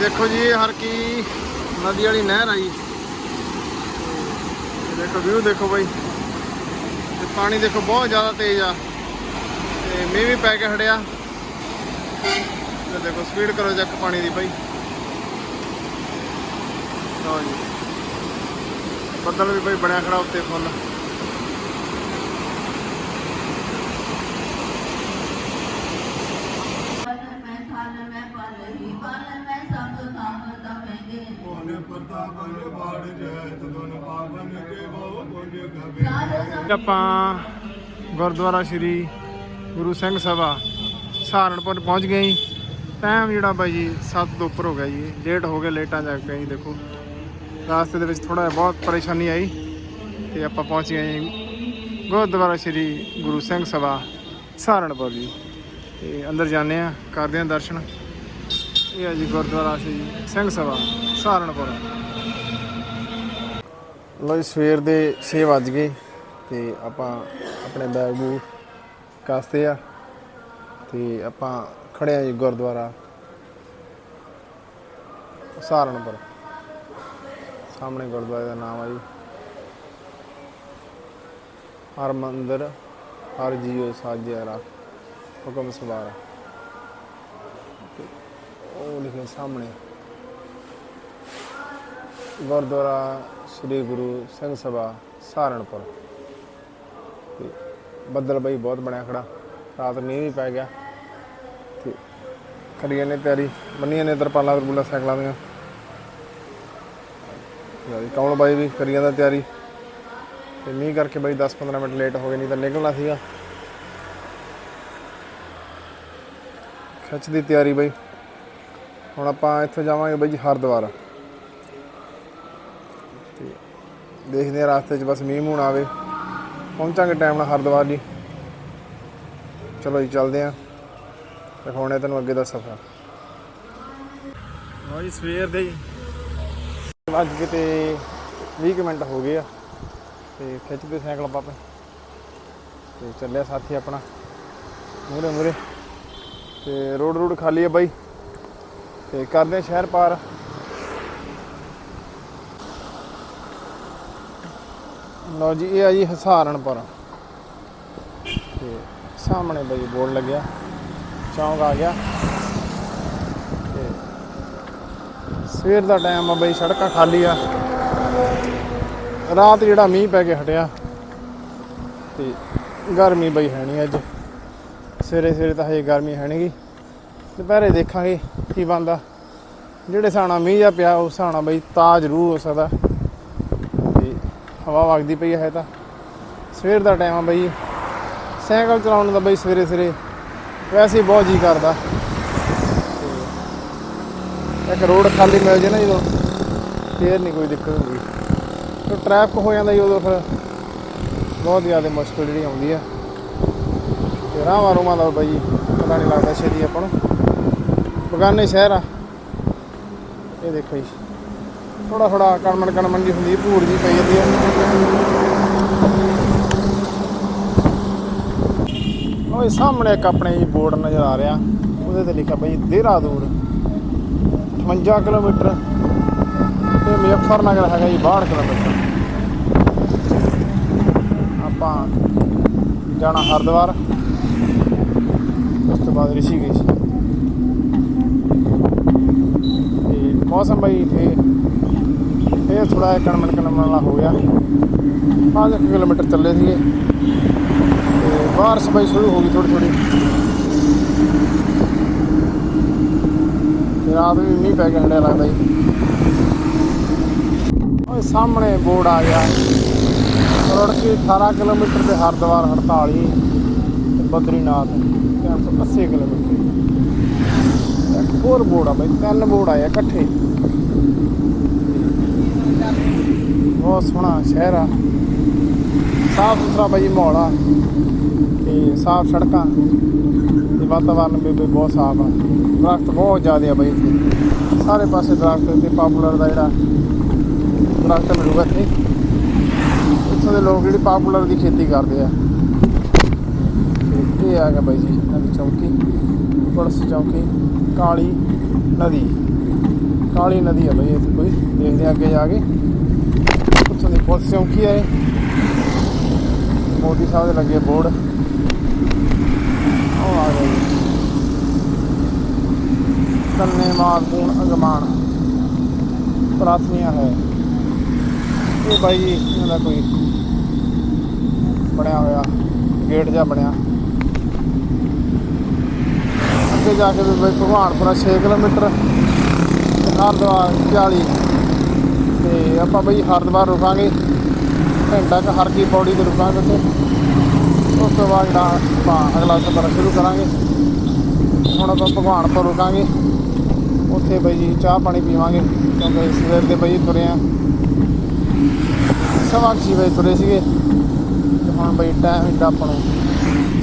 ਦੇਖੋ ਜੀ, ਇਹ ਹਰ ਕੀ ਨਦੀ ਵਾਲੀ ਨਹਿਰ ਆ ਜੀ। ਦੇਖੋ ਵਿਊ ਦੇਖੋ ਬਾਈ। ਤੇ ਪਾਣੀ ਦੇਖੋ, ਬਹੁਤ ਜ਼ਿਆਦਾ ਤੇਜ਼ ਆ। ਤੇ ਮੀਂਹ ਵੀ ਪੈ ਕੇ ਖੜਿਆ ਤੇ ਦੇਖੋ ਸਪੀਡ ਕਰੋ ਚੈੱਕ ਪਾਣੀ ਦੀ ਬਾਈ। ਲਓ ਜੀ। ਬੱਦਲ ਵੀ ਬਾਈ ਬਣਿਆ ਖੜਾ ਉੱਤੇ ਫੁੱਲ ਪਲ ਮੈਂ ਥਲ ਮੈਂ ਪਲ ਹੀ ਪਲ ਮੈਂ ਸਭ ਕੰਮ ਤਮੇਗੇ ਕੋਨ ਪ੍ਰਤਾਪਨ ਬਾੜ ਜੈ ਤਦਨ ਪਾਵਨ ਕੇ ਬਹੁ ਪੁੰਜ ਗਵੇ ਚਾਰ ਆਪਾਂ ਗੁਰਦੁਆਰਾ ਸ੍ਰੀ ਗੁਰੂ ਸਿੰਘ ਸਭਾ ਸਹਾਰਨਪੁਰ ਪਹੁੰਚ ਗਏ ਜੀ। ਟਾਈਮ ਜਿਹੜਾ ਬਾਈ ਜੀ 7 ਤੋਂ ਉੱਪਰ ਹੋ ਗਿਆ ਜੀ। ਲੇਟ ਹੋ ਗਏ ਲੇਟਾਂ ਜਾ ਕੇ ਜੀ, ਦੇਖੋ। ਰਾਸਤੇ ਦੇ ਵਿੱਚ ਥੋੜਾ ਬਹੁਤ ਪਰੇਸ਼ਾਨੀ ਆਈ ਤੇ ਆਪਾਂ ਪਹੁੰਚ ਗਏ ਜੀ ਗੁਰਦੁਆਰਾ ਸ੍ਰੀ ਗੁਰੂ ਸਿੰਘ ਸਭਾ ਸਹਾਰਨਪੁਰ ਜੀ। ਤੇ ਅੰਦਰ ਜਾਂਦੇ ਆ ਕਰਦੇ ਆ ਦਰਸ਼ਨ। ਇਹ ਹੈ ਜੀ ਗੁਰਦੁਆਰਾ ਸ੍ਰੀ ਸਿੰਘ ਸਭਾ, ਸਹਾਰਨਪੁਰ। ਲੋ ਸਵੇਰ ਦੇ 6 ਵੱਜ ਗਏ ਤੇ ਆਪਾਂ ਆਪਣੇ ਬੈਗ ਬੂਟ ਕਾਸਤੇ ਆ ਤੇ ਆਪਾਂ ਖੜੇ ਆ ਜੀ ਗੁਰਦੁਆਰਾ ਸਹਾਰਨਪੁਰ। ਸਾਹਮਣੇ ਗੁਰਦੁਆਰੇ ਦਾ ਨਾਮ ਆ ਜੀ ਹਰਮੰਦਰ ਹਰ ਜੀਓ ਸਾਜਿਆ ਰਾ ਹੁਕਮ ਸਵਾਰ। ਉਹ ਲਿਖੇ ਸਾਹਮਣੇ। ਗੁਰਦੁਆਰਾ ਸ੍ਰੀ ਗੁਰੂ ਸਿੰਘ ਸਭਾ ਸਹਾਰਨਪੁਰ। ਤੇ ਬੱਦਲ ਬਈ ਬਹੁਤ ਬਣਿਆ ਖੜਾ। ਰਾਤ ਮੀਂਹ ਵੀ ਪੈ ਗਿਆ। ਤੇ ਕਰੀਏ ਨੇ ਤਿਆਰੀ। ਬੰਨੀਆਂ ਨੇ ਤਰਪਾਲਾਂ, ਤਰਪੂਲਾਂ, ਸਾਈਕਲਾਂ ਦੀਆਂ। ਲਓ ਕੌਣ ਬਾਈ ਵੀ ਕਰੀ ਜਾਂਦਾ ਤਿਆਰੀ? ਤੇ ਮੀਂਹ ਕਰਕੇ ਬਈ 10-15 ਮਿੰਟ ਲੇਟ ਹੋ ਗਏ, ਨਹੀਂ ਤਾਂ ਨਿਕਲਣਾ ਸੀਗਾ। ਖਿੱਚ ਦੀ ਤਿਆਰੀ ਬਈ। ਹੁਣ ਆਪਾਂ ਇੱਥੇ ਜਾਵਾਂਗੇ ਬਾਈ ਜੀ ਹਰਿਦੁਆਰ। ਤੇ ਦੇਖਦੇ ਆ ਰਾਸਤੇ 'ਚ ਬਸ ਮੀਂਹ ਮੂਣ ਆਵੇ। ਪਹੁੰਚਾਂਗੇ ਟਾਈਮ ਨਾਲ ਹਰਿਦੁਆਰ ਜੀ। ਚਲੋ ਜੀ, ਚੱਲਦੇ ਆਂ ਦਿਖਾਉਣੇ ਤੈਨੂੰ ਅੱਗੇ ਦਾ ਸਫ਼ਰ। ਲਓ ਜੀ, ਸਵੇਰ ਦੇ ਅੱਜ ਕਿਤੇ ਕੇ 20 ਕੁ ਮਿੰਟ ਹੋ ਗਏ ਆ। ਤੇ ਖਿੱਚਦੇ ਸਾਈਕਲ ਆਪਾਂ ਤੇ ਚੱਲਿਆ ਸਾਥੀ ਆਪਣਾ। ਮੂਰੇ ਮੂਰੇ ਤੇ ਰੋਡ ਰੋਡ ਖਾਲੀ ਆ ਬਾਈ। ਤੇ ਕਰਦੇ ਸ਼ਹਿਰ ਪਾਰ। ਲਓ ਜੀ, ਇਹ ਆ ਜੀ ਹਸਾਰਨਪੁਰ। ਤੇ ਸਾਹਮਣੇ ਬਈ ਬੋਰਡ ਲੱਗਿਆ, ਚੌਂਕ ਆ ਗਿਆ। ਤੇ ਸਵੇਰ ਦਾ ਟਾਈਮ ਆ ਬਈ, ਸੜਕਾਂ ਖਾਲੀ ਆ। ਰਾਤ ਜਿਹੜਾ ਮੀਂਹ ਪੈ ਕੇ ਹਟਿਆ, ਤੇ ਗਰਮੀ ਬਈ ਹੈ ਨਹੀਂ ਅੱਜ। ਸਵੇਰੇ ਸਵੇਰੇ ਤਾਂ ਹਜੇ ਗਰਮੀ ਹੈ ਨਹੀਂਗੀ ਦੁਪਹਿਰੇ ਦੇਖਾਂਗੇ ਕੀ ਬੰਦਾ ਜਿਹੜੇ ਸਾਣਾ ਮੀਂਹ ਜਾਂ ਪਿਆ ਉਸ ਸਾਣਾ ਬਈ ਤਾਂ ਜ਼ਰੂਰ ਹੋ ਸਕਦਾ। ਤੇ ਹਵਾ ਵਗਦੀ ਪਈ ਹੈ ਤਾਂ। ਸਵੇਰ ਦਾ ਟਾਈਮ ਆ ਬਈ। ਸਾਈਕਲ ਚਲਾਉਣ ਦਾ ਬਈ ਸਵੇਰੇ ਸਵੇਰੇ ਵੈਸੇ ਬਹੁਤ ਜੀ ਕਰਦਾ। ਤੇ ਇੱਕ ਰੋਡ ਖਾਲੀ ਮਿਲ ਜੇ ਨਾ ਜਦੋਂ, ਫੇਰ ਨਹੀਂ ਕੋਈ ਦਿੱਕਤ ਹੁੰਦੀ। ਤੇ ਟ੍ਰੈਫਿਕ ਹੋ ਜਾਂਦਾ ਜੀ ਉਦੋਂ ਫਿਰ। ਬਹੁਤ ਜ਼ਿਆਦਾ ਮੁਸ਼ਕਲ ਜਿਹੜੀ ਆਉਂਦੀ ਆ। ਤੇ ਰਾਹਾਂ ਰੂਹਾਂ ਦਾ ਬਈ ਪਤਾ ਨਹੀਂ ਲੱਗਦਾ ਛੇਤੀ ਆਪਾਂ ਨੂੰ। ਬਗਾਨੇ ਸ਼ਹਿਰ ਆ। ਇਹ ਦੇਖੋ ਜੀ। ਥੋੜਾ ਥੋੜਾ ਕਣਮਣ ਕਣਮਣ ਜੀ ਹੁੰਦੀ, ਭੂੜ ਜੀ ਪਈ ਜਾਂਦੀ ਆ। ਉਹ ਸਾਹਮਣੇ ਇੱਕ ਆਪਣੇ ਜੀ ਬੋਰਡ ਨਜ਼ਰ ਆ ਰਿਹਾ। ਉਹਦੇ ਤੇ ਲਿਖਿਆ ਬਈ ਦੇਹਰਾਦੂਨ 58 ਕਿਲੋਮੀਟਰ ਤੇ ਮੁਜ਼ੱਫਰਨਗਰ ਹੈਗਾ ਜੀ 62 ਕਿਲੋਮੀਟਰ। ਆਪਾਂ ਜਾਣਾ ਹਰਿਦੁਆਰ। ਉਸ ਤੋਂ ਬਾਅਦ ਰਿਸ਼ੀਕੇਸ਼ ਤੇ ਮੌਸਮ ਬਈ ਫੇ ਇਹ ਥੋੜਾ ਜਿਹਾ ਕਣਮਣ ਕਣਮਣ ਵਾਲਾ ਹੋ ਗਿਆ। 5 ਕਿਲੋਮੀਟਰ ਚੱਲੇ ਸੀਗੇ। ਤੇ ਬਾਰਿਸ਼ ਬਈ ਸ਼ੁਰੂ ਹੋ ਗਈ ਥੋੜੀ ਥੋੜੀ ਰਾਤ ਵੀ ਮੀਂਹ ਪੈ ਕੇ ਹਟਿਆ ਲੱਗਦਾ ਜੀ। ਓਏ ਸਾਹਮਣੇ ਬੋਰਡ ਆ ਗਿਆ। ਰੁੜਕੀ 18 ਕਿਲੋਮੀਟਰ ਤੇ ਹਰਿਦੁਆਰ 48 ਤੇ ਬਦਰੀਨਾਥ 380 ਕਿਲੋਮੀਟਰ। ਹੋਰ ਬੋਰਡ ਆ ਬਾਈ, ਤਿੰਨ ਬੋਰਡ ਆਏ ਆ ਇਕੱਠੇ। ਬਹੁਤ ਸੋਹਣਾ ਸ਼ਹਿਰ ਆ। ਸਾਫ਼ ਸੁਥਰਾ ਬਾਈ ਮਾਹੌਲ ਆ ਤੇ ਸਾਫ਼ ਸੜਕਾਂ ਤੇ ਵਾਤਾਵਰਨ ਵੀ ਬਹੁਤ ਸਾਫ਼ ਆ। ਦਰਖਤ ਬਹੁਤ ਜ਼ਿਆਦਾ ਆ ਬਾਈ ਇੱਥੇ। ਸਾਰੇ ਪਾਸੇ ਦਰਖਤ ਤੇ ਪਾਪੂਲਰ ਦਾ ਜਿਹੜਾ ਦਰਖਤ ਮਿਲੂਗਾ ਇੱਥੇ। ਇੱਥੋਂ ਦੇ ਲੋਕ ਜਿਹੜੀ ਪਾਪੂਲਰ ਦੀ ਖੇਤੀ ਕਰਦੇ ਆ। ਤੇ ਇਹ ਆ ਗਿਆ ਬਾਈ ਜੀ ਨਦੀ ਚੌਕੀ, ਪੁਲਿਸ ਚੌਕੀ। ਕਾਲੀ ਨਦੀ। ਕਾਲੀ ਨਦੀ ਹੈ ਬਈ, ਇੱਥੇ ਕੋਈ ਦੇਖਦੇ ਹਾਂ ਅੱਗੇ ਜਾ ਕੇ। ਉੱਥੋਂ ਦੀ ਪੁਲਿਸ ਚੌਂਕੀ ਹੈ ਮੋਦੀ ਸਾਹਿਬ ਦੇ ਲੱਗੇ ਬੋਰਡ। ਉਹ ਆ ਗਏ। ਕੰਨੇ ਮਾਰ ਪੂਣ ਅਗਮਾਨ। ਪ੍ਰਾਥਮੀਆ ਹੈ। ਇਹ ਬਾਈ ਇਹਨਾਂ ਦਾ ਕੋਈ ਬਣਿਆ ਹੋਇਆ ਗੇਟ ਜਿਹਾ ਬਣਿਆ। ਅੱਗੇ ਜਾ ਕੇ ਵੀ ਬਈ ਭਗਵਾਨਪੁਰਾ 6 ਕਿਲੋਮੀਟਰ ਤੇ ਹਰਿਦੁਆਰ 40 ਤੇ ਆਪਾਂ ਬਈ ਹਰਿਦੁਆਰ ਰੁਕਾਂਗੇ, ਘੰਟਾ ਕੁ ਹਰ ਪੌੜੀ ਤੇ ਰੁਕਾਂਗੇ ਉੱਥੇ। ਉਸ ਤੋਂ ਬਾਅਦ ਜਿਹੜਾ ਆਪਾਂ ਅਗਲਾ ਸਫ਼ਰ ਸ਼ੁਰੂ ਕਰਾਂਗੇ। ਹੁਣ ਆਪਾਂ ਭਗਵਾਨਪੁਰ ਰੁਕਾਂਗੇ। ਉੱਥੇ ਬਈ ਜੀ ਚਾਹ ਪਾਣੀ ਪੀਵਾਂਗੇ, ਕਿਉਂਕਿ ਸਵੇਰ ਦੇ ਬਈ ਤੁਰੇ ਆ। ਸਵਾ ਕੁ ਛੇ ਵਜੇ ਤੁਰੇ ਸੀਗੇ। ਤੇ ਹੁਣ ਬਈ ਟਾਈਮ ਇੱਡਾ ਆਪਾਂ ਨੂੰ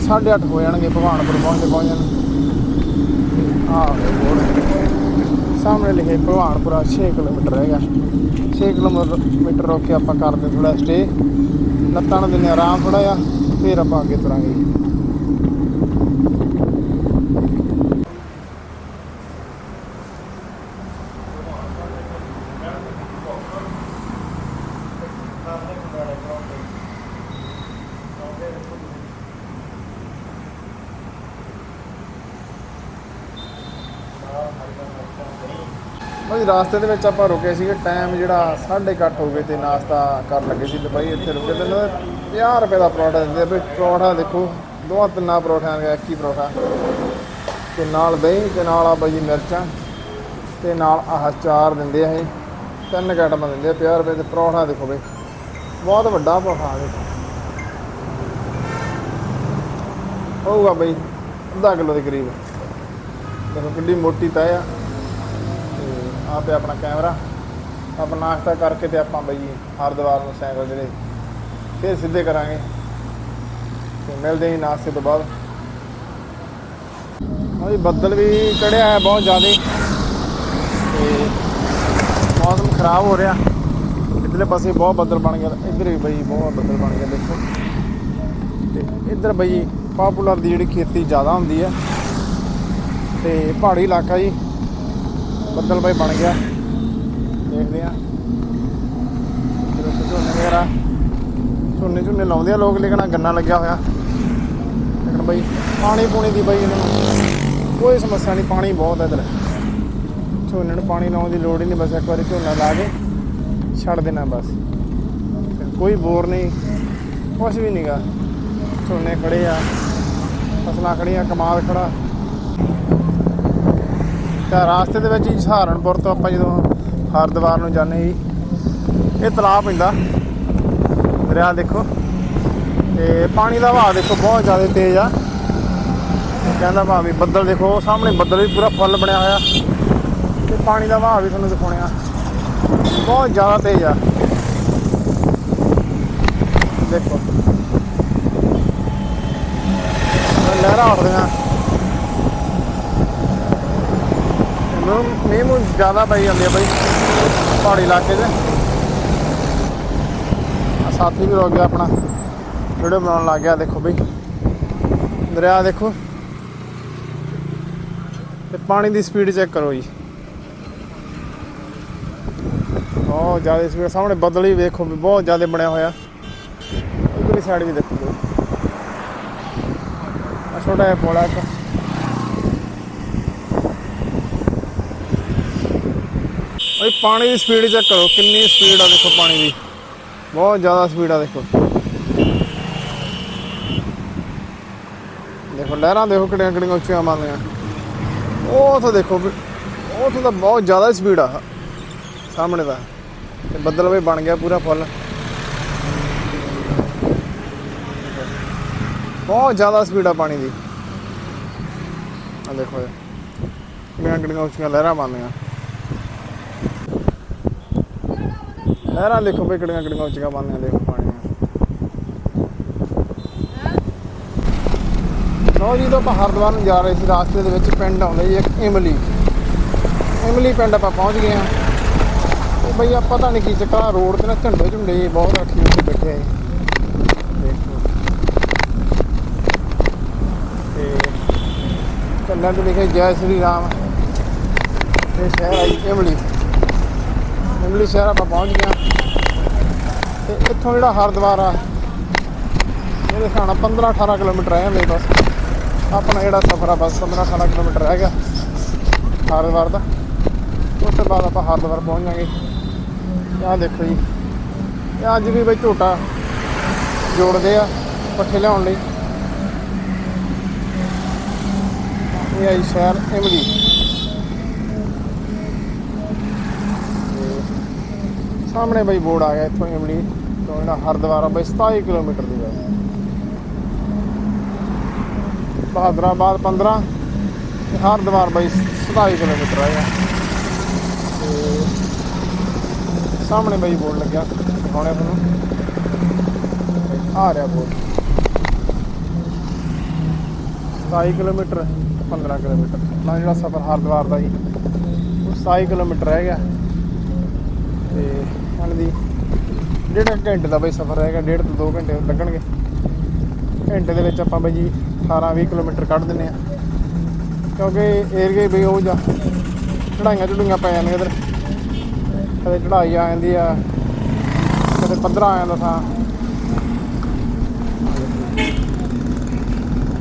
8:30 ਹੋ ਜਾਣਗੇ ਭਗਵਾਨਪੁਰ ਪਹੁੰਚਦੇ ਪਹੁੰਚਣ ਆਹ ਬੋਰਡ ਸਾਹਮਣੇ ਲਿਖੇ ਭਲਵਾਨਪੁਰਾ 6 ਕਿਲੋਮੀਟਰ ਹੈਗਾ। 6 ਕਿਲੋਮੀਟਰ ਰੋਕ ਕੇ ਆਪਾਂ ਕਰਦੇ ਥੋੜਾ ਸਟੇ ਲੱਤਾਂ ਨੂੰ ਦਿੰਦੇ ਆਰਾਮ ਥੋੜਾ ਜਿਹਾ, ਫਿਰ ਆਪਾਂ ਅੱਗੇ ਤੁਰਾਂਗੇ। ਭਾਈ ਰਾਸਤੇ ਦੇ ਵਿੱਚ ਆਪਾਂ ਰੁਕੇ ਸੀਗੇ ਟਾਈਮ ਜਿਹੜਾ 8:30 ਹੋ ਗਏ ਤੇ ਨਾਸ਼ਤਾ ਕਰਨ ਲੱਗੇ ਸੀ ਤੇ ਬਾਈ ਇੱਥੇ ਰੁਕੇ ਤੇ ਇਹਨਾਂ 50 ਰੁਪਏ ਦਾ ਪਰੌਂਠਾ ਦਿੰਦੇ ਬਈ ਵੀ ਪਰੌਂਠਾ ਦੇਖੋ, ਦੋਹਾਂ ਤਿੰਨਾਂ ਪਰੌਂਠਿਆਂ ਦਾ ਇੱਕ ਹੀ ਪਰੌਂਠਾ। ਤੇ ਨਾਲ ਦਹੀਂ ਤੇ ਨਾਲ ਆ ਬਾਈ ਜੀ ਮਿਰਚਾਂ ਤੇ ਨਾਲ ਆਹ ਚਾਰ ਦਿੰਦੇ ਆ ਇਹ। ਤਿੰਨ ਕੈਟਮ ਦਿੰਦੇ ਆ 50 ਰੁਪਏ ਦੇ ਪਰੌਂਠਾ ਦੇਖੋ ਬਈ। ਬਹੁਤ ਵੱਡਾ ਪਰੌਂਠਾ ਦੇਖੋ। ਹੋਊਗਾ ਬਈ, ਅੱਧਾ ਕਿਲੋ ਦੇ ਕਰੀਬ। ਦੇਖੋ ਕਿੰਨੀ ਮੋਟੀ ਤੈ ਆ ਤੇ ਆਪਣਾ ਕੈਮਰਾ। ਆਪਾਂ ਨਾਸ਼ਤਾ ਕਰਕੇ ਤੇ ਆਪਾਂ ਬਈ ਹਰਦੁਆਰ ਨੂੰ ਸਾਈਕਲ ਜਿਹੜੇ ਫਿਰ ਸਿੱਧੇ ਕਰਾਂਗੇ। ਤੇ ਮਿਲਦੇ ਹੀ ਨਾਸ਼ਤੇ ਤੋਂ ਬਾਅਦ। ਹਾਂਜੀ ਬੱਦਲ ਵੀ ਚੜਿਆ ਹੈ ਬਹੁਤ ਜ਼ਿਆਦਾ। ਤੇ ਮੌਸਮ ਖਰਾਬ ਹੋ ਰਿਹਾ। ਇਧਰਲੇ ਪਾਸੇ ਬਹੁਤ ਬੱਦਲ ਬਣ ਗਿਆ ਇੱਧਰ ਵੀ ਬਈ ਬਹੁਤ ਬੱਦਲ ਬਣ ਗਿਆ ਦੇਖੋ। ਤੇ ਇੱਧਰ ਬਈ ਪਾਪੂਲਰ ਦੀ ਜਿਹੜੀ ਖੇਤੀ ਜ਼ਿਆਦਾ ਹੁੰਦੀ ਹੈ। ਤੇ ਪਹਾੜੀ ਇਲਾਕਾ ਜੀ। ਬੱਦਲ ਬਾਈ ਬਣ ਗਿਆ। ਦੇਖਦੇ ਆ ਜਦੋਂ ਝੋਨੇ ਵਗੈਰਾ ਝੋਨੇ ਝੋਨੇ ਲਾਉਂਦੇ ਆ ਲੋਕ, ਲੇਕਿਨ ਗੰਨਾ ਲੱਗਿਆ ਹੋਇਆ। ਲੇਕਿਨ ਬਾਈ ਪਾਣੀ ਪੂਣੀ ਦੀ ਬਾਈ ਇਹਨਾਂ ਨੂੰ ਕੋਈ ਸਮੱਸਿਆ ਨਹੀਂ, ਪਾਣੀ ਬਹੁਤ ਹੈ ਇੱਧਰ। ਝੋਨੇ ਨੂੰ ਪਾਣੀ ਲਾਉਣ ਦੀ ਲੋੜ ਹੀ ਨਹੀਂ, ਬਸ ਇੱਕ ਵਾਰੀ ਝੋਨਾ ਲਾ ਕੇ ਛੱਡ ਦੇਣਾ ਬਸ। ਕੋਈ ਬੋਰ ਨਹੀਂ, ਕੁਛ ਵੀ ਨਹੀਂਗਾ ਝੋਨੇ ਖੜੇ ਆ, ਫਸਲਾਂ ਖੜੀਆਂ ਕਮਾਲ ਖੜਾ ਤਾਂ ਰਾਸਤੇ ਦੇ ਵਿੱਚ ਹੀ ਸਹਾਰਨਪੁਰ ਤੋਂ ਆਪਾਂ ਜਦੋਂ ਹਰਿਦੁਆਰ ਨੂੰ ਜਾਂਦੇ ਜੀ, ਇਹ ਤਲਾਬ ਪੈਂਦਾ, ਦਰਿਆ ਦੇਖੋ। ਤੇ ਪਾਣੀ ਦਾ ਵਹਾਅ ਦੇਖੋ, ਬਹੁਤ ਜ਼ਿਆਦਾ ਤੇਜ਼ ਆ। ਕਹਿੰਦਾ ਭਾਵੇਂ ਬੱਦਲ ਦੇਖੋ, ਉਹ ਸਾਹਮਣੇ ਬੱਦਲ ਵੀ ਪੂਰਾ ਫੁੱਲ ਬਣਿਆ ਹੋਇਆ। ਤੇ ਪਾਣੀ ਦਾ ਵਹਾਅ ਵੀ ਤੁਹਾਨੂੰ ਦਿਖਾਉਣੇ ਆ। ਬਹੁਤ ਜ਼ਿਆਦਾ ਤੇਜ਼ ਆ। ਦੇਖੋ। ਲਹਿਰਾਂ ਉੱਠਦੀਆਂ ਮੀਂਹ ਮੀਂਹ ਮੂੰਹ ਜ਼ਿਆਦਾ ਪਈ ਜਾਂਦੀ ਆ ਬਾਈ, ਪਹਾੜੀ ਇਲਾਕੇ 'ਚ। ਆਹ ਸਾਥੀ ਵੀ ਰੁਕ ਗਿਆ ਆਪਣਾ, ਵੀਡੀਓ ਬਣਾਉਣ ਲੱਗ ਗਿਆ, ਦੇਖੋ ਬਈ। ਦਰਿਆ ਦੇਖੋ। ਤੇ ਪਾਣੀ ਦੀ ਸਪੀਡ ਚੈੱਕ ਕਰੋ ਜੀ। ਬਹੁਤ ਜ਼ਿਆਦਾ ਸਪੀਡ, ਸਾਹਮਣੇ ਬੱਦਲ ਹੀ ਵੇਖੋ ਵੀ ਬਹੁਤ ਜ਼ਿਆਦਾ ਬਣਿਆ ਹੋਇਆ। ਇਧਰਲੀ ਸਾਈਡ ਵੀ ਦੇਖੋ। ਬਈ ਛੋਟਾ ਜਿਹਾ ਪੋਲਾ ਇੱਕ। ਪਾਣੀ ਦੀ ਸਪੀਡ ਚੈੱਕ ਕਰੋ, ਕਿੰਨੀ ਸਪੀਡ ਆ ਦੇਖੋ ਪਾਣੀ ਦੀ। ਬਹੁਤ ਜ਼ਿਆਦਾ ਸਪੀਡ ਆ ਦੇਖੋ। ਦੇਖੋ, ਲਹਿਰਾਂ ਦੇਖੋ ਕਿਹੜੀਆਂ ਕਿਹੜੀਆਂ ਉੱਚੀਆਂ ਮਾਰਦੀਆਂ ਉਹ ਤੋਂ ਦੇਖੋ ਵੀ ਉਹ ਤਾਂ ਬਹੁਤ ਜ਼ਿਆਦਾ ਸਪੀਡ ਆ। ਸਾਹਮਣੇ ਦਾ ਤੇ ਬੱਦਲ ਵੀ ਬਣ ਗਿਆ ਪੂਰਾ ਫੁੱਲ। ਬਹੁਤ ਜ਼ਿਆਦਾ ਸਪੀਡ ਆ ਪਾਣੀ ਦੀ। ਆ ਦੇਖੋ। ਇਹ ਕਿੰਨੀਆਂ ਕਿਹੜੀਆਂ ਉੱਚੀਆਂ ਲਹਿਰਾਂ ਮਾਰਦੀਆਂ ਲਹਿਰਾਂ ਦੇਖੋ ਵੀ ਕਿਹੜੀਆਂ ਕਿਹੜੀਆਂ ਉੱਚੀਆਂ ਪਾਉਂਦੀਆਂ ਦੇਖੋ ਪਾਣੀ ਲੋ ਜੀ ਤੋਂ ਆਪਾਂ ਹਰਿਦੁਆਰ ਨੂੰ ਜਾ ਰਹੇ ਸੀ, ਰਾਸਤੇ ਦੇ ਵਿੱਚ ਪਿੰਡ ਆਉਂਦਾ ਜੀ, ਇੱਕ ਇਮਲੀ। ਇਮਲੀ ਪਿੰਡ ਆਪਾਂ ਪਹੁੰਚ ਗਏ ਹਾਂ। ਤੇ ਬਈ ਆ ਪਤਾ ਨਹੀਂ ਕੀ ਚੱਕਰ ਰੋਡ ਤੇ ਨਾ ਝੰਡੇ ਝੁੰਡੇ ਜਿਹੇ ਬਹੁਤ ਰੱਖੀ ਉੱਤੇ ਬੈਠੇ ਆ ਜੀ। ਦੇਖੋ ਤੇ ਕੰਨਾਂ ਤੇ ਲਿਖਿਆ ਜੈ ਸ੍ਰੀ ਰਾਮ। ਇਹ ਸ਼ਹਿਰ ਆਈ ਇਮਲੀ। ਇਮਲੀ ਸ਼ਹਿਰ ਆਪਾਂ ਪਹੁੰਚ ਗਿਆ ਹਾਂ। ਤੇ ਇੱਥੋਂ ਜਿਹੜਾ ਹਰਿਦੁਆਰ ਆ, ਮੇਰੇ ਹਿਸਾਬ ਨਾਲ 15 18 ਕਿਲੋਮੀਟਰ ਰਹਿ ਜਾਂਦੇ ਬਸ। ਆਪਣਾ ਜਿਹੜਾ ਸਫ਼ਰ ਆ, ਬਸ 15 18 ਕਿਲੋਮੀਟਰ ਰਹਿ ਗਿਆ ਹਰਿਦੁਆਰ ਦਾ। ਉਸ ਤੋਂ ਬਾਅਦ ਆਪਾਂ ਹਰਿਦੁਆਰ ਪਹੁੰਚ ਜਾਾਂਗੇ ਆਹ ਦੇਖੋ ਜੀ, ਇਹ ਅੱਜ ਵੀ ਬਈ ਝੋਟਾ ਜੋੜਦੇ ਆ ਪੱਠੇ ਲਿਆਉਣ ਲਈ। ਇਹ ਆਈ ਸ਼ਹਿਰ ਇਮਲੀ। ਸਾਹਮਣੇ ਬਈ ਬੋਰਡ ਆ ਗਿਆ ਇੱਥੋਂ ਇਮਲੀ ਤੋਂ ਜਿਹੜਾ ਹਰਿਦੁਆਰ ਆ ਬਈ 27 ਕਿਲੋਮੀਟਰ ਦੂਰ ਹੈ ਬਹਾਦਰਾਬਾਦ 15 ਤੇ ਹਰਿਦੁਆਰ ਬਈ 27 ਕਿਲੋਮੀਟਰ ਆ ਗਿਆ ਤੇ ਸਾਹਮਣੇ ਬਈ ਬੋਰਡ ਲੱਗਿਆ ਦਿਖਾਉਣੇ ਤੁਹਾਨੂੰ। ਆ ਰਿਹਾ ਬੋਰਡ। 27 ਕਿਲੋਮੀਟਰ ਤੇ 15 ਕਿਲੋਮੀਟਰ। ਨਾ ਜਿਹੜਾ ਸਫ਼ਰ ਹਰਿਦੁਆਰ ਦਾ ਜੀ, ਉਹ 27 ਕਿਲੋਮੀਟਰ ਰਹਿ ਗਿਆ। ਤੇ ਹੁਣ ਦੀ। ਡੇਢ ਘੰਟੇ ਦਾ ਬਈ ਸਫ਼ਰ ਹੈਗਾ, ਡੇਢ ਤੋਂ 2 ਘੰਟੇ ਲੱਗਣਗੇ ਘੰਟੇ ਦੇ ਵਿੱਚ ਆਪਾਂ ਬਈ ਜੀ 18 20 ਕਿਲੋਮੀਟਰ ਕੱਢ ਦਿੰਨੇ ਆ ਕਿਉਂਕਿ ਏਰੀਏ ਬਈ ਉਹ ਜਾ ਚੜਾਈਆਂ ਚੜੂਈਆਂ ਪੈ ਜਾਂਦੀਆਂ ਇਧਰ। ਕਦੇ ਚੜਾਈ ਆ ਜਾਂਦੀ ਆ, ਕਦੇ ਪੱਧਰਾ ਆ ਜਾਂਦਾ ਥਾਂ।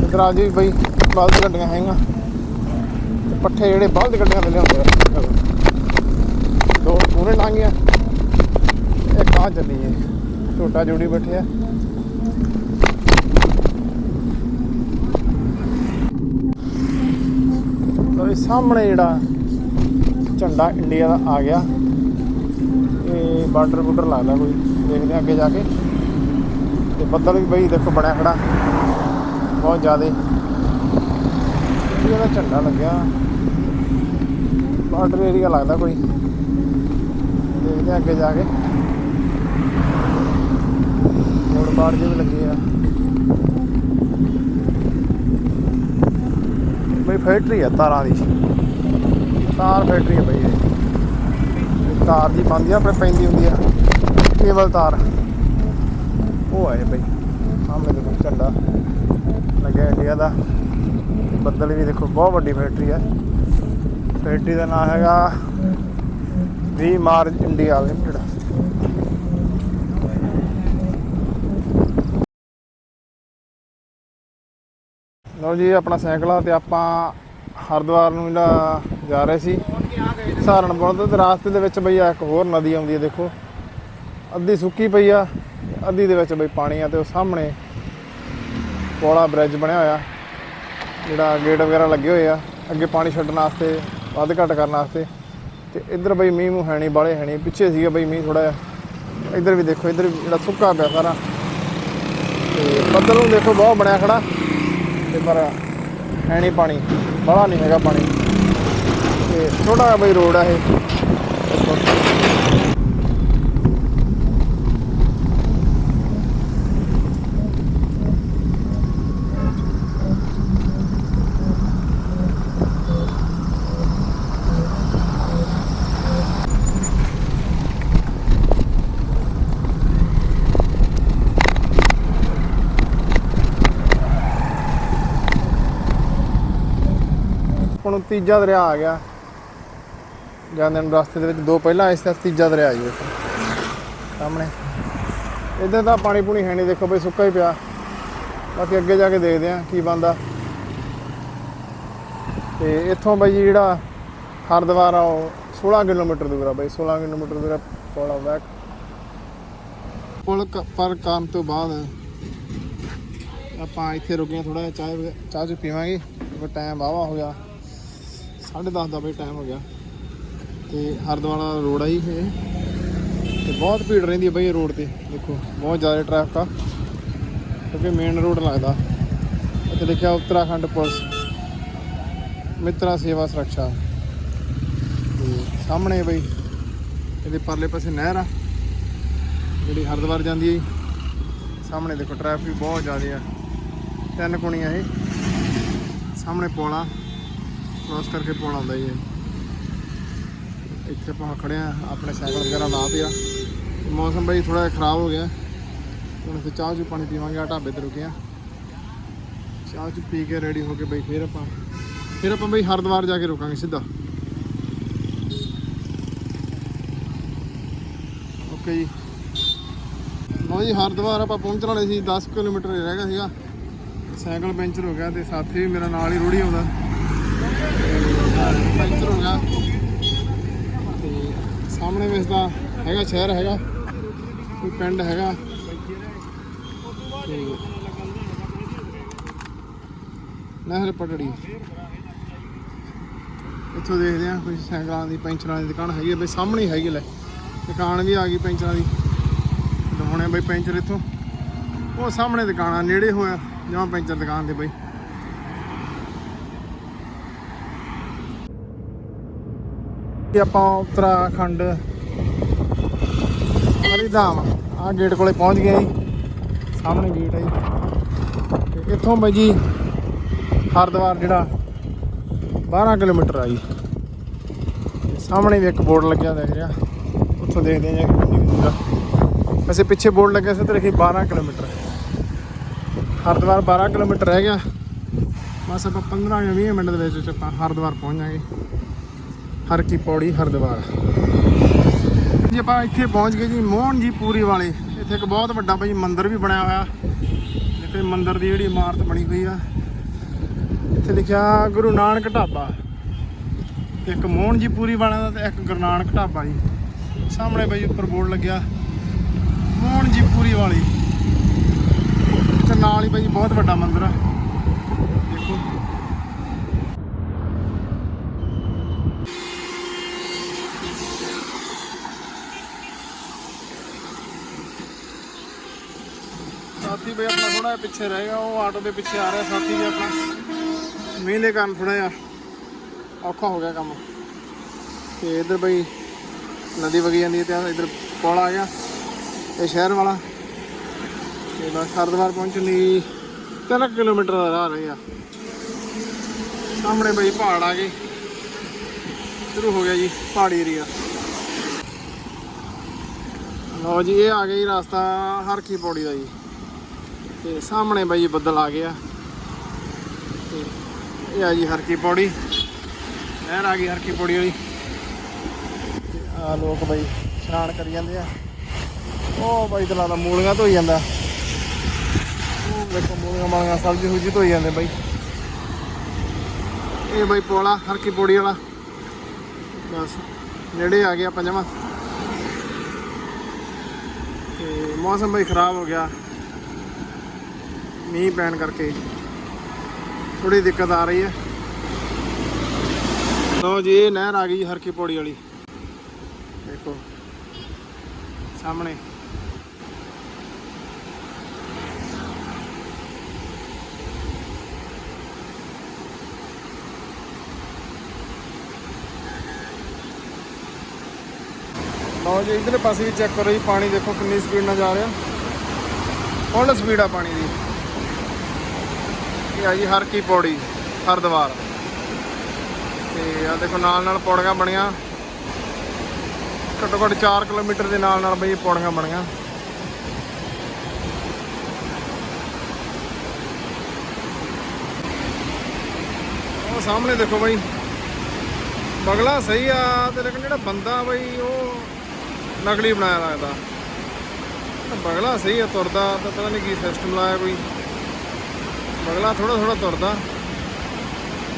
ਇਧਰ ਆ ਜੀ ਬਈ ਬਲਦ ਗੱਡੀਆਂ ਹੈਗੀਆਂ। ਪੱਠੇ ਜਿਹੜੇ ਬਲਦ ਗੱਡੀਆਂ ਤੇ ਲਿਆਉਂਦੇ ਆ। ਦੋ ਪੂਰੇ ਲੰਘੀਆਂ ਇੱਕ ਆ ਚੱਲੀ ਏ ਛੋਟਾ ਜੋੜੀ ਬੈਠਿਆ ਆ। ਇਹ ਸਾਹਮਣੇ ਜਿਹੜਾ ਝੰਡਾ ਇੰਡੀਆ ਦਾ ਆ ਗਿਆ। ਇਹ ਬਾਰਡਰ ਬੁਰਡਰ ਲੱਗਦਾ ਕੋਈ, ਦੇਖਦੇ ਅੱਗੇ ਜਾ ਕੇ। ਤੇ ਬੱਦਲ ਵੀ ਬਈ ਦੇਖੋ ਬਣਿਆ ਖੜਾ। ਬਹੁਤ ਜ਼ਿਆਦੇ। ਇੰਡੀਆ ਝੰਡਾ ਲੱਗਿਆ। ਬਾਰਡਰ ਏਰੀਆ ਲੱਗਦਾ ਕੋਈ। ਦੇਖਦੇ ਅੱਗੇ ਜਾ ਕੇ। ਰੋਡ ਬਾੜ ਜੇ ਵੀ ਲੱਗੇ ਆ। ਬਈ ਫੈਕਟਰੀ ਆ ਤਾਰਾਂ ਦੀ। ਤਾਰ ਫੈਕਟਰੀ ਆ ਬਈ ਇਹ। ਤਾਰ ਦੀ ਪਾਉਂਦੀ ਆ, ਆਪਣੇ ਪੈਂਦੀ ਹੁੰਦੀ ਆ। ਕੇਬਲ ਤਾਰ। ਉਹ ਆਏ ਬਈ। ਸਾਹਮਣੇ ਦੇਖੋ ਝੰਡਾ ਲੱਗਿਆ ਇੰਡੀਆ ਦਾ। ਬੱਦਲ ਵੀ ਦੇਖੋ, ਬਹੁਤ ਵੱਡੀ ਫੈਕਟਰੀ ਹੈ ਫੈਕਟਰੀ ਦਾ ਨਾਮ ਹੈਗਾ ਵੀ ਮਾਰਜ ਇੰਡੀਆ ਲਿਮਟਿਡ ਲਓ ਜੀ, ਆਪਣਾ ਸਾਈਕਲ ਆ ਤੇ ਆਪਾਂ ਹਰਿਦੁਆਰ ਨੂੰ ਜਿਹੜਾ ਜਾ ਰਹੇ ਸੀ। ਸਹਾਰਨਪੁਰ ਤੋਂ ਤੇ ਰਾਸਤੇ ਦੇ ਵਿੱਚ ਬਈ ਆ ਇੱਕ ਹੋਰ ਨਦੀ ਆਉਂਦੀ ਹੈ ਦੇਖੋ। ਅੱਧੀ ਸੁੱਕੀ ਪਈ ਆ, ਅੱਧੀ ਦੇ ਵਿੱਚ ਬਈ ਪਾਣੀ ਆ ਤੇ ਉਹ ਸਾਹਮਣੇ ਕੋਲਾ ਬ੍ਰਿਜ ਬਣਿਆ ਹੋਇਆ, ਜਿਹੜਾ ਗੇਟ ਵਗੈਰਾ ਲੱਗੇ ਹੋਏ ਆ। ਅੱਗੇ ਪਾਣੀ ਛੱਡਣ ਵਾਸਤੇ, ਵੱਧ ਘੱਟ ਕਰਨ ਵਾਸਤੇ। ਤੇ ਇੱਧਰ ਬਈ ਮੀਂਹ ਮੂੰਹ ਹੈ ਨਹੀਂ ਬਾਲੇ ਹੈ ਨਹੀਂ ਪਿੱਛੇ ਸੀਗਾ ਬਈ ਮੀਂਹ ਥੋੜਾ ਜਿਹਾ। ਇੱਧਰ ਵੀ ਦੇਖੋ, ਇੱਧਰ ਵੀ ਜਿਹੜਾ ਸੁੱਕਾ ਪਿਆ ਸਾਰਾ। ਤੇ ਬੱਦਲ ਨੂੰ ਦੇਖੋ, ਬਹੁਤ ਬਣਿਆ ਖੜਾ। ਤੇ ਪਰ ਹੈ ਨਹੀਂ ਪਾਣੀ, ਬੜਾ ਨਹੀਂ ਹੈਗਾ ਪਾਣੀ। ਤੇ ਛੋਟਾ ਜਿਹਾ ਬਈ ਰੋਡ ਆ ਇਹ ਦੇਖੋ। ਹੁਣ ਤੀਜਾ ਦਰਿਆ ਆ ਗਿਆ। ਜਾਂਦੇ ਨੂੰ ਰਸਤੇ ਦੇ ਵਿੱਚ ਦੋ ਪਹਿਲਾਂ ਇਸ ਤੇ ਤੀਜਾ ਦਰਿਆ ਜੀ ਦੇਖੋ। ਸਾਹਮਣੇ। ਇੱਧਰ ਤਾਂ ਪਾਣੀ ਪੂਣੀ ਹੈ ਨਹੀਂ, ਦੇਖੋ ਬਈ ਸੁੱਕਾ ਹੀ ਪਿਆ। ਬਾਕੀ ਅੱਗੇ ਜਾ ਕੇ ਦੇਖਦੇ ਆ ਕੀ ਬੰਦਾ ਤੇ ਇੱਥੋਂ ਬਈ ਜਿਹੜਾ ਹਰਿਦੁਆਰ ਆ, ਉਹ 16 ਕਿਲੋਮੀਟਰ ਦੂਰ ਆ ਬਈ 16 ਕਿਲੋਮੀਟਰ ਦੂਰ ਆ ਪੌੜਾ ਬੈਕ ਪੁਲ ਪਰ ਕਰਨ ਤੋਂ ਬਾਅਦ ਆਪਾਂ ਇੱਥੇ ਰੁਕੇ ਥੋੜਾ ਜਿਹਾ, ਚਾਹ ਵਗੈ- ਚਾਹ ਚੁ ਪੀਵਾਂਗੇ। ਕਿਉਂਕਿ ਟਾਈਮ ਵਾਵਾ ਹੋ ਗਿਆ। 10:30 ਦਾ ਬਈ ਟਾਈਮ ਹੋ ਗਿਆ। ਤੇ ਹਰਿਦੁਆਰ ਰੋਡ ਆ ਜੀ ਇਹ। ਤੇ ਬਹੁਤ ਭੀੜ ਰਹਿੰਦੀ ਹੈ ਬਈ ਇਹ ਰੋਡ ਤੇ। ਦੇਖੋ, ਬਹੁਤ ਜ਼ਿਆਦਾ ਟ੍ਰੈਫਿਕ ਆ। ਕਿਉਂਕਿ ਮੇਨ ਰੋਡ ਲੱਗਦਾ। ਇੱਥੇ ਲਿਖਿਆ ਉੱਤਰਾਖੰਡ ਪੁਲਿਸ। ਮਿੱਤਰਾ ਸੇਵਾ ਸੁਰੱਖਿਆ। ਤੇ ਸਾਹਮਣੇ ਬਈ ਇਹਦੇ ਪਰਲੇ ਪਾਸੇ ਨਹਿਰ ਆ। ਜਿਹੜੀ ਹਰਿਦੁਆਰ ਜਾਂਦੀ ਹੈ ਜੀ। ਸਾਹਮਣੇ ਦੇਖੋ ਟ੍ਰੈਫਿਕ ਬਹੁਤ ਜ਼ਿਆਦਾ ਆ। ਤਿੰਨ ਕੁਣੀਆਂ ਇਹ। ਸਾਹਮਣੇ ਪੋਲਾ ਕ੍ਰੋਸ ਕਰਕੇ ਪੋਲ ਆਉਂਦਾ ਜੀ। ਇੱਥੇ ਆਪਾਂ ਖੜੇ ਆ, ਆਪਣੇ ਸਾਈਕਲ ਵਗੈਰਾ ਲਾ ਪਿਆ। ਮੌਸਮ ਬਈ ਥੋੜਾ ਖਰਾਬ ਹੋ ਗਿਆ। ਹੁਣ ਇੱਥੇ ਚਾਹ ਚੂ ਪਾਣੀ ਪੀਵਾਂਗੇ ਆ ਢਾਬੇ ਤੇ ਰੁਕੇ ਆ। ਚਾਹ ਚੂ ਪੀ ਕੇ ਰੈਡੀ ਹੋ ਕੇ ਬਈ ਫਿਰ ਆਪਾਂ ਫਿਰ ਆਪਾਂ ਬਈ ਹਰਿਦੁਆਰ ਜਾ ਕੇ ਰੁਕਾਂਗੇ ਸਿੱਧਾ। ਓਕੇ ਜੀ। ਲਓ ਜੀ, ਹਰਿਦੁਆਰ ਆਪਾਂ ਪਹੁੰਚਣ ਵਾਲੇ ਸੀ 10 ਕਿਲੋਮੀਟਰ ਰਹਿ ਗਿਆ ਸੀਗਾ। ਸਾਈਕਲ ਪੈਂਚਰ ਹੋ ਗਿਆ ਤੇ ਸਾਥੀ ਵੀ ਮੇਰਾ ਨਾਲ ਹੀ ਰੋੜੀ ਆਉਂਦਾ। ਪੈਂਚਰ ਹੋ ਗਿਆ ਤੇ ਸਾਹਮਣੇ ਵੇਸਦਾ ਹੈਗਾ ਸ਼ਹਿਰ ਹੈਗਾ, ਕੋਈ ਪਿੰਡ ਹੈਗਾ। ਤੇ ਨਹਿਰ ਪਟੜੀ। ਇੱਥੋਂ ਦੇਖਦੇ ਆ ਕੋਈ ਸਾਈਕਲਾਂ ਦੀ, ਪੈਂਚਰਾਂ ਦੀ ਦੁਕਾਨ ਹੈਗੀ ਆ। ਬਈ ਸਾਹਮਣੇ ਹੈਗੀ ਲੈ। ਦੁਕਾਨ ਵੀ ਆ ਗਈ ਪੈਂਚਰਾਂ ਦੀ। ਲਵਾਉਣੇ ਬਈ ਪੈਂਚਰ ਇੱਥੋਂ। ਉਹ ਸਾਹਮਣੇ ਦੁਕਾਨ ਆ, ਨੇੜੇ ਹੋਇਆ, ਜਮਾ ਪੈਂਚਰ ਦੁਕਾਨ ਦੇ ਬਈ। ਇਹ ਆਪਾਂ ਉੱਤਰਾਖੰਡ ਹਰੀਧਾਮ ਆ ਗੇਟ ਕੋਲੇ ਪਹੁੰਚ ਗਏ ਜੀ। ਸਾਹਮਣੇ ਗੇਟ ਹੈ ਜੀ। ਤੇ ਇੱਥੋਂ ਬਾਈ ਜੀ ਹਰਿਦੁਆਰ ਜਿਹੜਾ 12 ਕਿਲੋਮੀਟਰ ਆ ਜੀ। ਸਾਹਮਣੇ ਵੀ ਇੱਕ ਬੋਰਡ ਲੱਗਿਆ ਦਿਖ ਰਿਹਾ। ਉੱਥੋਂ ਦੇਖਦੇ ਹਾਂ ਜੀ ਕੇ ਕਿੰਨੀ ਦੂਰ ਆ। ਵੈਸੇ ਪਿੱਛੇ ਬੋਰਡ ਲੱਗਿਆ ਸੀ ਤੇ ਲਿਖੀ 12 ਕਿਲੋਮੀਟਰ। ਹਰਿਦੁਆਰ 12 ਕਿਲੋਮੀਟਰ ਰਹਿ ਗਿਆ। ਬਸ ਆਪਾਂ 15 ਜਾਂ 20 ਮਿੰਟ ਦੇ ਵਿੱਚ ਆਪਾਂ ਹਰਿਦੁਆਰ ਪਹੁੰਚ ਜਾਾਂਗੇ ਹਰ ਕੀ ਪੌੜੀ ਹਰਿਦੁਆਰ ਜੀ, ਆਪਾਂ ਇੱਥੇ ਪਹੁੰਚ ਗਏ ਜੀ ਮੋਹਨ ਜੀ ਪੂਰੀ ਵਾਲੇ। ਇੱਥੇ ਇੱਕ ਬਹੁਤ ਵੱਡਾ ਭਾਈ ਮੰਦਿਰ ਵੀ ਬਣਿਆ ਹੋਇਆ। ਇੱਥੇ ਮੰਦਿਰ ਦੀ ਜਿਹੜੀ ਇਮਾਰਤ ਬਣੀ ਹੋਈ ਆ। ਇੱਥੇ ਲਿਖਿਆ ਗੁਰੂ ਨਾਨਕ ਢਾਬਾ। ਇੱਕ ਮੋਹਨ ਜੀ ਪੂਰੀ ਵਾਲਿਆਂ ਦਾ ਤੇ ਇੱਕ ਗੁਰੂ ਨਾਨਕ ਢਾਬਾ ਜੀ। ਸਾਹਮਣੇ ਭਾਈ ਉੱਪਰ ਬੋਰਡ ਲੱਗਿਆ ਮੋਹਨ ਜੀ ਪੂਰੀ ਵਾਲੀ। ਤੇ ਨਾਲ ਹੀ ਭਾਈ ਬਹੁਤ ਵੱਡਾ ਮੰਦਿਰ ਆ ਦੇਖੋ ਸਾਥੀ ਬਈ ਆਪਣਾ ਥੋੜਾ ਜਿਹਾ ਪਿੱਛੇ ਰਹਿ ਗਿਆ, ਉਹ ਆਟੋ ਦੇ ਪਿੱਛੇ ਆ ਰਿਹਾ ਸਾਥੀ ਵੀ ਆਪਣਾ। ਮੀਂਹ ਦੇ ਕਾਰਨ ਥੋੜਾ ਜਿਹਾ ਔਖਾ ਹੋ ਗਿਆ ਕੰਮ। ਤੇ ਇਧਰ ਬਈ ਨਦੀ ਵਗੀ ਜਾਂਦੀ ਹੈ ਤੇ ਇਧਰ ਪੁਲ ਆ ਗਿਆ, ਇਹ ਸ਼ਹਿਰ ਵਾਲਾ। ਤੇ ਬਸ ਹਰਿਦੁਆਰ ਪਹੁੰਚਣ ਲਈ 3 ਕਿਲੋਮੀਟਰ ਦਾ ਰਾਹ ਰਹਿ ਗਿਆ ਸਾਹਮਣੇ ਬਈ ਪਹਾੜ ਆ ਗਏ। ਸ਼ੁਰੂ ਹੋ ਗਿਆ ਜੀ ਪਹਾੜੀ ਏਰੀਆ ਲਓ ਜੀ, ਇਹ ਆ ਗਿਆ ਜੀ ਰਸਤਾ ਹਰਕੀ ਪੌੜੀ ਦਾ ਜੀ। ਤੇ ਸਾਹਮਣੇ ਬਾਈ ਬੱਦਲ ਆ ਗਿਆ। ਤੇ ਇਹ ਆ ਜੀ ਹਰਕੀ ਪੌੜੀ। ਨਹਿਰ ਆ ਗਈ ਹਰਕੀ ਪੌੜੀ ਵਾਲੀ। ਆ ਲੋਕ ਬਾਈ ਇਸ਼ਨਾਨ ਕਰੀ ਜਾਂਦੇ ਆ। ਉਹ ਬਾਈ ਤੇ ਲੱਗਦਾ ਮੂਲੀਆਂ ਧੋਈ ਜਾਂਦਾ। ਉਹ ਦੇਖੋ ਮੂਲੀਆਂ ਮਾਲੀਆਂ ਸਬਜ਼ੀ ਸੁਬਜ਼ੀ ਧੋਈ ਜਾਂਦੇ ਬਾਈ। ਇਹ ਬਾਈ ਪੋਲਾ, ਹਰਕੀ ਪੌੜੀ ਵਾਲਾ। ਬਸ, ਨੇੜੇ ਆ ਗਿਆ ਪੰਜਵਾਂ ਤੇ ਮੌਸਮ ਬਈ ਖਰਾਬ ਹੋ ਗਿਆ। ਮੀਂਹ ਪੈਣ ਕਰਕੇ ਥੋੜੀ ਦਿੱਕਤ ਆ ਰਹੀ ਹੈ। ਲਓ ਜੀ, ਇਹ ਨਹਿਰ ਆ ਗਈ ਹਰਕੀ ਪੌੜੀ ਵਾਲੀ। ਦੇਖੋ, ਸਾਹਮਣੇ। ਲਓ ਜੀ, ਇਧਰਲੇ ਪਾਸੇ ਵੀ ਚੈੱਕ ਕਰੋ ਜੀ, ਪਾਣੀ ਦੇਖੋ ਕਿੰਨੀ ਸਪੀਡ ਨਾਲ ਜਾ ਰਿਹਾ। ਫੁੱਲ ਸਪੀਡ ਆ ਪਾਣੀ ਦੀ। ਇਹ ਆ ਜੀ, ਹਰ ਕੀ ਪੌੜੀ ਹਰਦੁਆਰ ਤੇ ਆ ਦੇਖੋ, ਨਾਲ ਨਾਲ ਪੌੜੀਆਂ ਬਣੀਆਂ। ਘੱਟੋ ਘੱਟ 4 ਕਿਲੋਮੀਟਰ ਦੇ ਨਾਲ ਨਾਲ ਬਈ ਪੌੜੀਆਂ ਬਣੀਆਂ। ਉਹ ਸਾਹਮਣੇ ਦੇਖੋ ਬਈ, ਬਗਲਾ ਸਹੀ ਆ, ਤੇ ਲੇਕਿਨ ਜਿਹੜਾ ਬੰਦਾ ਬਈ ਉਹ ਨਕਲੀ ਬਣਾਇਆ ਲੱਗਦਾ ਬਗਲਾ ਸਹੀ ਆ, ਤੁਰਦਾ, ਤਾਂ ਪਤਾ ਨਹੀਂ ਕੀ ਸਿਸਟਮ ਲਾਇਆ ਕੋਈ। ਬਗਲਾ ਥੋੜਾ ਥੋੜਾ ਤੁਰਦਾ।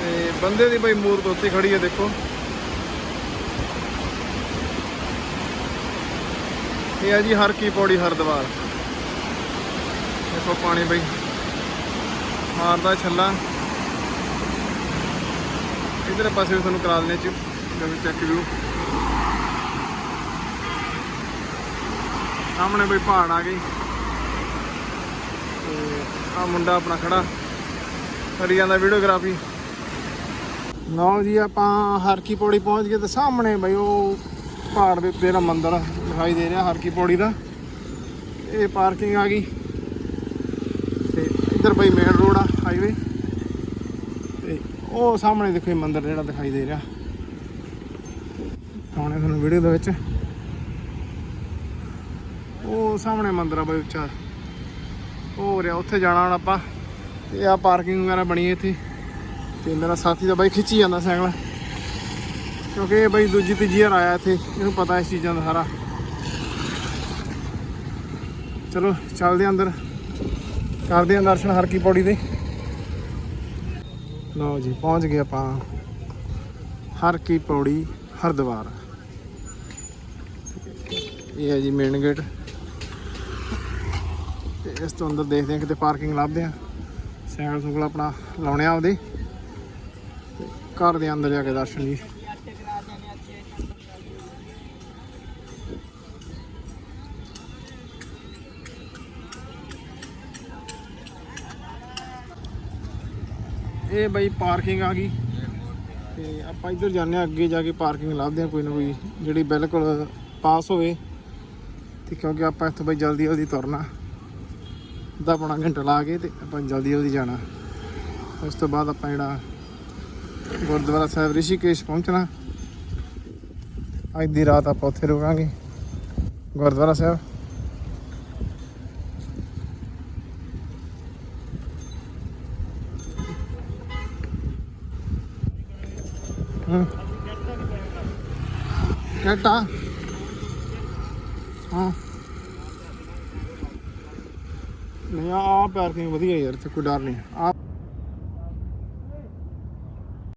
ਤੇ ਬੰਦੇ ਦੀ ਬਈ ਮੂਰਤ ਉੱਤੇ ਖੜੀ ਹੈ ਦੇਖੋ। ਇਹ ਆ ਜੀ ਹਰ ਕੀ ਪੌੜੀ ਹਰਦੁਆਰ ਦੇਖੋ ਪਾਣੀ ਬਈ। ਮਾਰਦਾ ਛੱਲਾ। ਇਧਰ ਪਾਸੇ ਵੀ ਤੁਹਾਨੂੰ ਕਰਾ ਦਿੰਦੇ ਚ ਜਦੋਂ ਚੈੱਕ ਵਿਊ ਸਾਹਮਣੇ ਬਈ ਪਹਾੜ ਆ ਗਈ ਤੇ ਆ ਮੁੰਡਾ ਆਪਣਾ ਖੜਾ। ਕਰੀ ਜਾਂਦਾ ਵੀਡੀਓਗ੍ਰਾਫੀ। ਲਓ ਜੀ, ਆਪਾਂ ਹਰਕੀ ਪੌੜੀ ਪਹੁੰਚ ਗਏ ਤੇ ਸਾਹਮਣੇ ਬਈ ਉਹ ਪਹਾੜ ਦੇ ਉੱਤੇ ਜਿਹੜਾ ਮੰਦਿਰ ਦਿਖਾਈ ਦੇ ਰਿਹਾ ਹਰਕੀ ਪੌੜੀ ਦਾ। ਇਹ ਪਾਰਕਿੰਗ ਆ ਗਈ। ਤੇ ਇੱਧਰ ਬਈ ਮੇਨ ਰੋਡ ਆ ਹਾਈਵੇ ਤੇ ਉਹ ਸਾਹਮਣੇ ਦੇਖੋ ਇਹ ਮੰਦਿਰ ਜਿਹੜਾ ਦਿਖਾਈ ਦੇ ਰਿਹਾ। ਆਉਣੇ ਤੁਹਾਨੂੰ ਵੀਡੀਓ ਦੇ ਵਿੱਚ। ਉਹ ਸਾਹਮਣੇ ਮੰਦਿਰ ਆ ਬਈ ਉੱਚਾ। ਹੋ ਰਿਹਾ, ਉੱਥੇ ਜਾਣਾ ਹੁਣ ਆਪਾਂ। ਤੇ ਆ ਪਾਰਕਿੰਗ ਵਗੈਰਾ ਬਣੀ ਇੱਥੇ। ਤੇ ਮੇਰਾ ਸਾਥੀ ਦਾ ਬਾਈ ਖਿੱਚੀ ਜਾਂਦਾ ਸਾਈਕਲ। ਕਿਉਂਕਿ ਇਹ ਬਾਈ ਦੂਜੀ ਤੀਜੀ ਵਾਰ ਆਇਆ ਇੱਥੇ, ਇਹਨੂੰ ਪਤਾ ਇਸ ਚੀਜ਼ਾਂ ਦਾ ਸਾਰਾ। ਚਲੋ, ਚੱਲਦੇ ਹਾਂ ਅੰਦਰ। ਕਰਦੇ ਹਾਂ ਦਰਸ਼ਨ ਹਰ ਕੀ ਪੌੜੀ ਦੇ। ਲਓ ਜੀ, ਪਹੁੰਚ ਗਏ ਆਪਾਂ। ਹਰ ਕੀ ਪੌੜੀ, ਹਰਦੁਆਰ। ਇਹ ਹੈ ਜੀ ਮੇਨ ਗੇਟ ਇਸ ਤੋਂ ਅੰਦਰ ਦੇਖਦੇ ਹਾਂ ਕਿਤੇ ਪਾਰਕਿੰਗ ਲੱਭਦੇ ਆ ਸਾਈਕਲ ਸੁਕਲ ਆਪਣਾ ਲਾਉਣੇ ਆ ਉਹਦੇ ਘਰ ਦੇ ਅੰਦਰ ਜਾ ਕੇ ਦਰਸ਼ਨ ਜੀ। ਇਹ ਬਈ ਪਾਰਕਿੰਗ ਆ ਗਈ। ਤੇ ਆਪਾਂ ਇੱਧਰ ਜਾਂਦੇ ਆ ਅੱਗੇ ਜਾ ਕੇ ਪਾਰਕਿੰਗ ਲੱਭਦੇ ਆ ਕੋਈ ਨਾ ਕੋਈ, ਜਿਹੜੀ ਬਿਲਕੁਲ ਪਾਸ ਹੋਵੇ। ਤੇ ਕਿਉਂਕਿ ਆਪਾਂ ਇੱਥੋਂ ਬਈ ਜਲਦੀ ਜਲਦੀ ਤੁਰਨਾ। ਅੱਧਾ ਪੌਣਾ ਘੰਟਾ ਲਾ ਕੇ ਤੇ ਆਪਾਂ ਜਲਦੀ ਜਲਦੀ ਜਾਣਾ। ਉਸ ਤੋਂ ਬਾਅਦ ਆਪਾਂ ਜਿਹੜਾ ਗੁਰਦੁਆਰਾ ਸਾਹਿਬ ਰਿਸ਼ੀਕੇਸ਼ ਪਹੁੰਚਣਾ। ਅੱਜ ਦੀ ਰਾਤ ਆਪਾਂ ਉੱਥੇ ਰੁਕਾਂਗੇ। ਗੁਰਦੁਆਰਾ ਸਾਹਿਬ। ਹੂੰ ਕਿਹੜਾ ਹਾਂ ਨਹੀਂ ਆ ਪਾਰਕਿੰਗ ਵਧੀਆ ਯਾਰ ਇੱਥੇ ਕੋਈ ਡਰ ਨਹੀਂ। ਆ